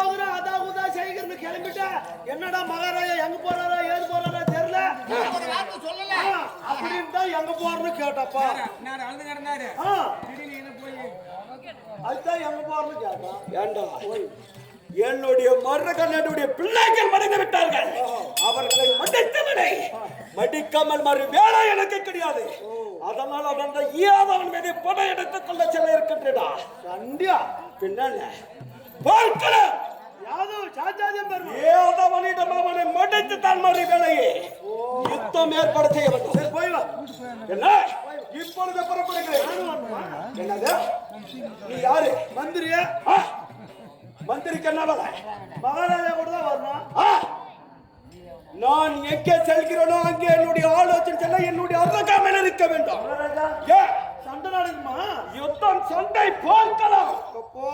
போகிறேன் அதான் உதா செய்கிறேன்னு கிளம்பிட்டேன் என்னடா மகாராஜா எங்க போறாரா ஏது போறாரா தெரியல. ஒரு வார்த்தை சொல்லல ஆ, அப்படின்னு தான் எங்க போறேன்னு கேட்டப்பா அதுதான் எங்க போறேன்னு கேட்டான் ஏண்டா? என்னுடைய மரண கண்ணனுடைய பிள்ளைகள் மறைந்து விட்டார்கள். அவர்களை மடித்து விடை. மடிக்காமல் மறு வேலை எனக்கு கிடையாது. அதனால் அந்த ஈயாதவன் மீது படம் எடுத்துக் கொள்ள செல்ல இருக்கின்றடா. சண்டியா. பின்ன பார்க்கலாம் மறு வேலையே யுத்தம் ஏற்பட என்ன? இப்பொழுது புறப்படுகிறேன். என்னது? நீ யாரு? மந்திரியா. ஆ? மந்திரிக்கு என்ன வேலை மகாராஜா கூட தான் வரணும். ஆ? நான் எங்கே செல்கிறேனோ அங்கே என்னுடைய ஆலோசனை செல்ல என்னுடைய அருகாமல் இருக்க வேண்டும். சண்டை நடக்குமா? யுத்தம் சண்டை பார்க்கலாம் அப்போ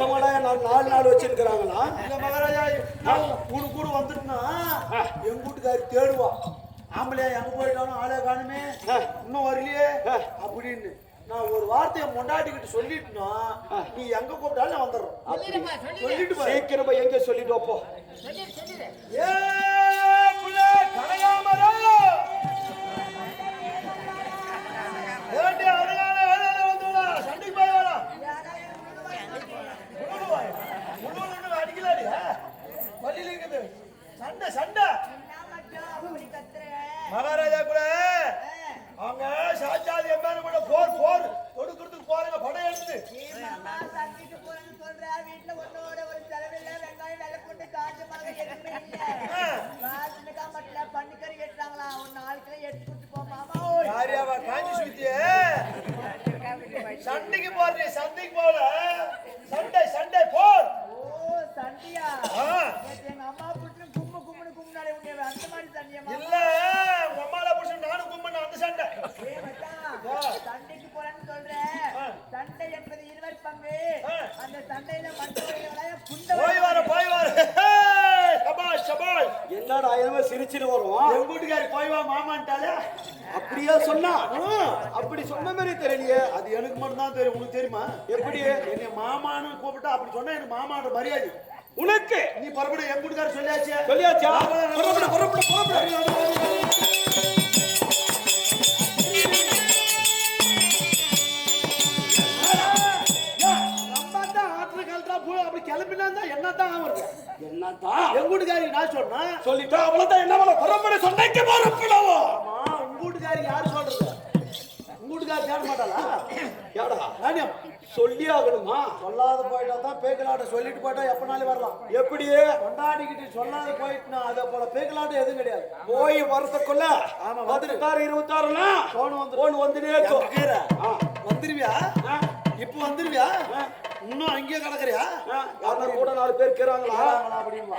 மொத்தமாடா நான் நாலு நாள் வச்சிருக்கிறாங்களா? இந்த மகாராஜா நான் கூட கூட வந்துட்டுனா எங்க வீட்டுக்காரி தேடுவா. ஆம்பளையா எங்க போயிட்டாலும் ஆளே காணுமே. இன்னும் வரலையே? அப்படின்னு நான் ஒரு வார்த்தையை முண்டாட்டிக்கிட்டு சொல்லிட்டுனா நீ எங்க கூப்பிட்டாலும் நான் வந்துடுறோம் சொல்லிட்டு சீக்கிரமா எங்க சொல்லிட்டு வைப்போ சொல்லிடு சொல்லிடு. ஏ வழியில இருக்குது சண்டை சண்டை. மகாராஜா கூட. அவங்க சாட்சாதி எம்மாரு கூட போர் போர். கொடுக்கறதுக்கு போறாங்க படம் எடுத்து சண்டைக்கு போறீ சண்டைக்கு போல. சண்டை சண்டை போர். ஆ. இல்ல போய் வர போய் வர. சபாஷ் சபாஷ். என்னடா சிரிச்சுட்டு வருவோம்? எங்க வீட்டுக்காரி போய் வா மாமான்ட்டாலே அப்படியா சொன்னா? அப்படி சொன்ன மாதிரி தெரியலையே. அது எனக்கு மட்டும் தான் தெரியும். உனக்கு தெரியுமா? எப்படி? என்னை மாமான்னு கூப்பிட்டா அப்படி சொன்னா எனக்கு மாமான்ற மரியாதை. உனக்கு? நீ பரபடி என் வீட்டுக்காரி சொல்லியாச்சு. சொல்லியாச்சா? கிளம்பினா தான் என்ன தான் ஆகுறது? என்னதான் எங்க வீட்டுக்காரி நான் சொன்னேன். சொல்லிட்டா அவ்வளவுதான் என்ன பண்ண புறப்பட சண்டைக்கு புறப்படவோ ஆமா உங்க வீட்டுக்காரி யாரு சொல்றது? உங்க வீட்டுக்காரி தேட மாட்டாளா? யாடா ராணியம் சொல்லி ஆகணுமா? சொல்லாத போயிட்டா தான் பேக்கலாட்ட சொல்லிட்டு போயிட்டா எப்பனாலும் வரலாம். எப்படியே கொண்டாடிக்கிட்டு சொல்லாத போயிட்டுனா அதை போல பேக்கலாட்டம் எதுவும் கிடையாது. போய் வரதுக்குள்ள ஆமா, பதினெட்டாறு இருபத்தாறுனா போன் வந்து போன் வந்து நேத்து கீரை ஆ. வந்துருவியா? இப்ப வந்துருவியா? இன்னும் அங்கேயே கிடக்குறியா? யாரா கூட நாலு பேர் வராங்களா அப்படின்வா.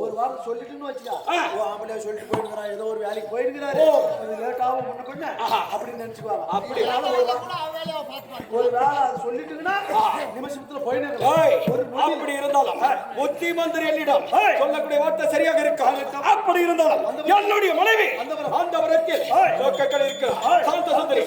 ஒரு வாரம் சொல்லிட்டுன்னு வச்சுக்கா. ஓ ஆம்பளையா சொல்லிட்டு போயிருக்கிறான். ஏதோ ஒரு வேலைக்கு போயிருக்கிறாரு. ஓ. கொஞ்சம் லேட் ஆகும் முன்ன பின்ன அப்படின்னு நினைச்சுக்குவாங்க. அப்படி. ஒரு வேலை அது சொல்லிட்டுங்கன்னா நிமிஷத்துல நொடி அப்படி இருந்தாலும் புத்தி மந்திரி என்னிடம் சொல்லக்கூடிய வார்த்தை சரியாக இருக்கா? அப்படி இருந்தாலும் என்னுடைய மனைவி அந்த வரத்தில் சொக்கக்கள் இருக்கிற சாந்த சுந்தரி.